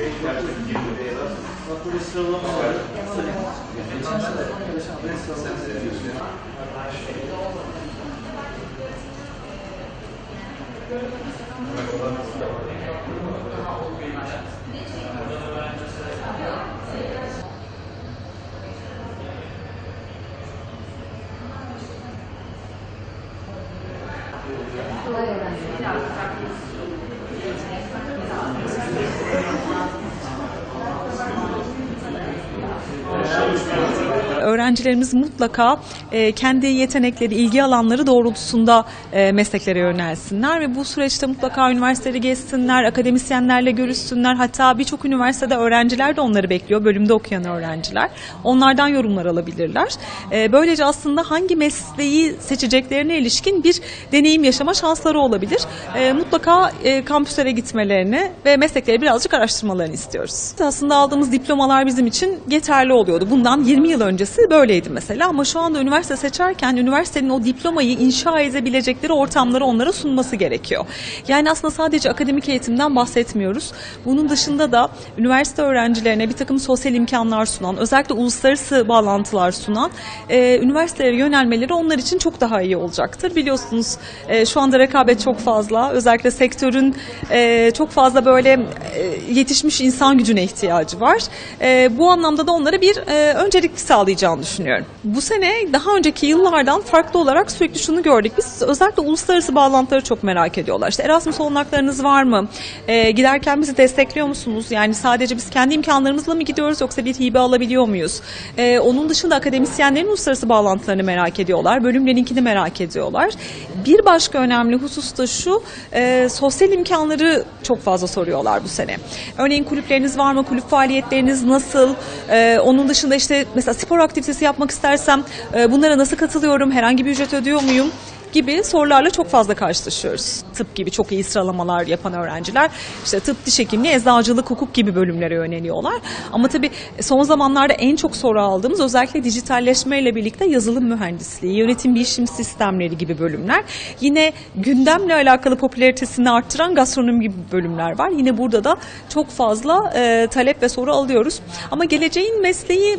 Bak burada Öğrencilerimiz mutlaka e, kendi yetenekleri, ilgi alanları doğrultusunda e, mesleklere yönelsinler ve bu süreçte mutlaka üniversiteleri gezsinler, akademisyenlerle görüşsünler. Hatta birçok üniversitede öğrenciler de onları bekliyor, bölümde okuyan öğrenciler. Onlardan yorumlar alabilirler. E, böylece aslında hangi mesleği seçeceklerine ilişkin bir deneyim yaşama şansları olabilir. E, mutlaka e, kampüslere gitmelerini ve meslekleri birazcık araştırmalarını istiyoruz. Aslında aldığımız diplomalar bizim için yeterli oluyordu. Bundan 20 yıl öncesi böyleydi mesela ama şu anda üniversite seçerken üniversitenin o diplomayı inşa edebilecekleri ortamları onlara sunması gerekiyor. Yani aslında sadece akademik eğitimden bahsetmiyoruz. Bunun dışında da üniversite öğrencilerine bir takım sosyal imkanlar sunan, özellikle uluslararası bağlantılar sunan e, üniversitelere yönelmeleri onlar için çok daha iyi olacaktır. Biliyorsunuz e, şu anda rekabet çok fazla. Özellikle sektörün e, çok fazla böyle e, yetişmiş insan gücüne ihtiyacı var. E, bu anlamda da onlara bir e, öncelik sağlayacağını düşünüyorum. Bu sene daha önceki yıllardan farklı olarak sürekli şunu gördük. Biz özellikle uluslararası bağlantıları çok merak ediyorlar. İşte Erasmus olanaklarınız var mı? E, giderken bizi destekliyor musunuz? Yani sadece biz kendi imkanlarımızla mı gidiyoruz yoksa bir hibe alabiliyor muyuz? E, onun dışında akademisyenlerin uluslararası bağlantılarını merak ediyorlar. Bölümlerinkini merak ediyorlar. Bir başka önemli husus da şu, e, sosyal imkanları çok fazla soruyorlar bu sene. Örneğin kulüpleriniz var mı? Kulüp faaliyetleriniz nasıl? E, onun dışında işte mesela spor aktivitesi yapmak istersem e, bunlara nasıl katılıyorum? Herhangi bir ücret ödüyor muyum? Gibi sorularla çok fazla karşılaşıyoruz. Tıp gibi çok iyi sıralamalar yapan öğrenciler işte tıp, diş hekimliği, eczacılık, hukuk gibi bölümlere yöneliyorlar. Ama tabii son zamanlarda en çok soru aldığımız özellikle dijitalleşmeyle birlikte yazılım mühendisliği, yönetim bilişim sistemleri gibi bölümler. Yine gündemle alakalı popülaritesini arttıran gastronomi gibi bölümler var. Yine burada da çok fazla e, talep ve soru alıyoruz. Ama geleceğin mesleği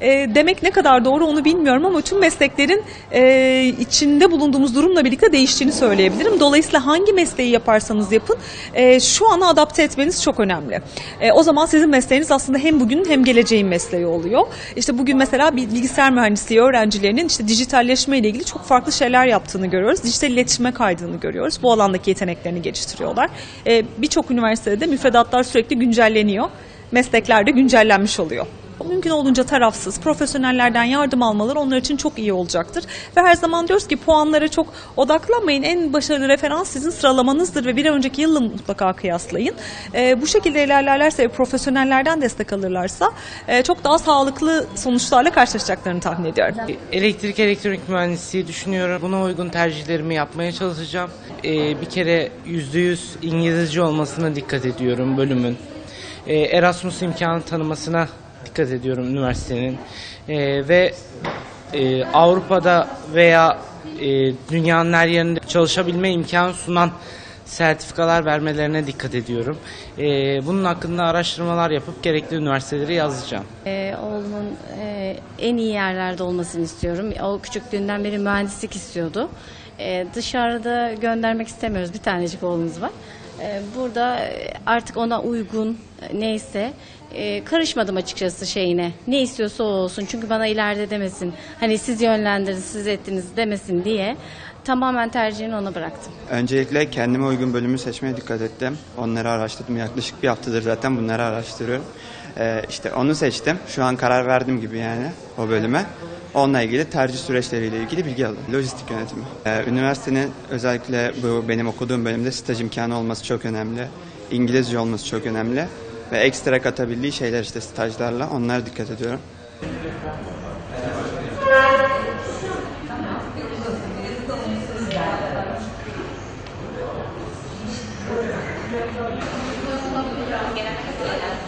e, demek ne kadar doğru onu bilmiyorum ama tüm mesleklerin e, içinde bulunduğumuz durumla birlikte değiştiğini söyleyebilirim. Dolayısıyla hangi mesleği yaparsanız yapın e, şu ana adapte etmeniz çok önemli. E, o zaman sizin mesleğiniz aslında hem bugünün hem geleceğin mesleği oluyor. İşte bugün mesela bilgisayar mühendisliği öğrencilerinin işte dijitalleşme ile ilgili çok farklı şeyler yaptığını görüyoruz. Dijital iletişime kaydığını görüyoruz. Bu alandaki yeteneklerini geliştiriyorlar. E, Birçok üniversitede müfredatlar sürekli güncelleniyor. Meslekler de güncellenmiş oluyor. Mümkün olduğunca tarafsız, profesyonellerden yardım almaları onlar için çok iyi olacaktır. Ve her zaman diyoruz ki puanlara çok odaklanmayın. En başarılı referans sizin sıralamanızdır ve bir önceki yılla mutlaka kıyaslayın. Ee, bu şekilde ilerlerlerse ve profesyonellerden destek alırlarsa e, çok daha sağlıklı sonuçlarla karşılaşacaklarını tahmin ediyorum. Elektrik elektronik mühendisliği düşünüyorum. Buna uygun tercihlerimi yapmaya çalışacağım. Ee, bir kere %100 İngilizce olmasına dikkat ediyorum bölümün. Ee, Erasmus imkanı tanımasına dikkat ediyorum üniversitenin. Ee, ve e, Avrupa'da veya e, dünyanın her yerinde çalışabilme imkanı sunan sertifikalar vermelerine dikkat ediyorum. Ee, bunun hakkında araştırmalar yapıp gerekli üniversiteleri yazacağım. Ee, oğlumun e, en iyi yerlerde olmasını istiyorum. O küçüklüğünden beri mühendislik istiyordu. Ee, dışarıda göndermek istemiyoruz. Bir tanecik oğlumuz var. Ee, burada e, artık ona uygun e, neyse e, karışmadım açıkçası şeyine. Ne istiyorsa o olsun. Çünkü bana ileride demesin. Hani siz yönlendirdiniz, siz ettiniz demesin diye tamamen tercihini ona bıraktım. Öncelikle kendime uygun bölümü seçmeye dikkat ettim. Onları araştırdım. Yaklaşık bir haftadır zaten bunları araştırıyorum. Ee, işte onu seçtim. Şu an karar verdim gibi yani o bölüme. Onunla ilgili tercih süreçleriyle ilgili bilgi aldım. Lojistik yönetimi. Ee, üniversitenin özellikle bu benim okuduğum bölümde staj imkanı olması çok önemli. İngilizce olması çok önemli. Ve ekstra katabildiği şeyler işte stajlarla onlara dikkat ediyorum. Evet.